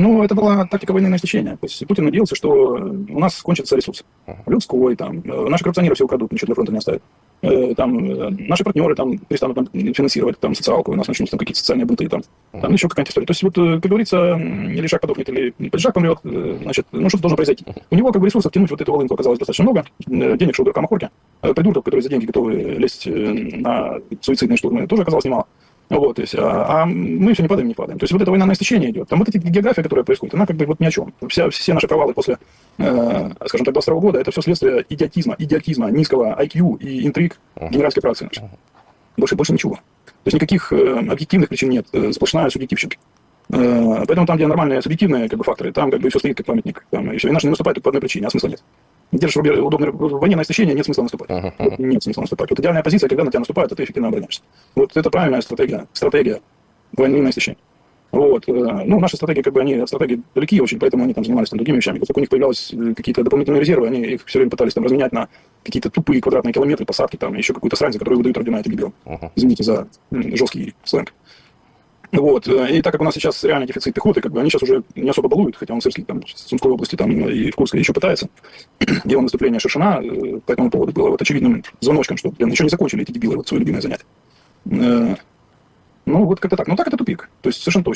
Ну, это была тактика войны на истощение. То есть Путин надеялся, что у нас кончится ресурс. Людской, там, э, наши коррупционеры все украдут, ничего для фронта не оставят. Э, Там, э, наши партнеры там перестанут нам финансировать там, социалку, у нас начнутся там какие-то социальные быты, там, там еще какая-то история. То есть, вот, как говорится, или шаг подохнет, или падишак помрет, значит, ну, что-то должно произойти. У него как бы ресурсов тянуть вот эту волынку оказалось достаточно много, денег, у дурака махорки, придурков, которые за деньги готовы лезть на суицидные штурмы, тоже оказалось немало. Вот, то есть, а, а мы все не падаем, не падаем. То есть вот эта война на истощение идет. Там вот эта география, которая происходит, она как бы вот ни о чем. Вся, все наши провалы после, э, скажем так, 22 года, это все следствие идиотизма, идиотизма, низкого IQ и интриг генеральской фракции нашей. Больше, больше ничего. То есть никаких э, объективных причин нет, э, сплошная субъективщина. Э, поэтому там, где нормальные субъективные как бы, факторы, там как бы все стоит как памятник. Там, и все. И наши не наступают только по одной причине, а смысла нет. Держишь в войне на истощение, нет смысла наступать. Вот нет смысла наступать. Вот идеальная позиция, когда на тебя наступают, а ты эффективно обороняешься. Вот это правильная стратегия. Стратегия войны на истощение. Вот. э, Ну, наши стратегии, как бы, они стратегии далеки очень, поэтому они там занимались там, другими вещами. Как только у них появлялись э, какие-то дополнительные резервы, они их все время пытались там разменять на какие-то тупые квадратные километры, посадки, там, еще какую-то срань, за которую выдают ордена этим дебилам. Извините за жесткий сленг. Вот. э, И так как у нас сейчас реальный дефицит пехоты, как бы они сейчас уже не особо балуют, хотя он Сырский там в Сумской области там и в Курской еще пытается. Дело наступления Шершина э, по этому поводу было вот очевидным звоночком, что блин, еще не закончили эти дебилы вот свое любимое занятие. Э, Ну, вот как-то так. Ну, так это тупик. То есть совершенно точно.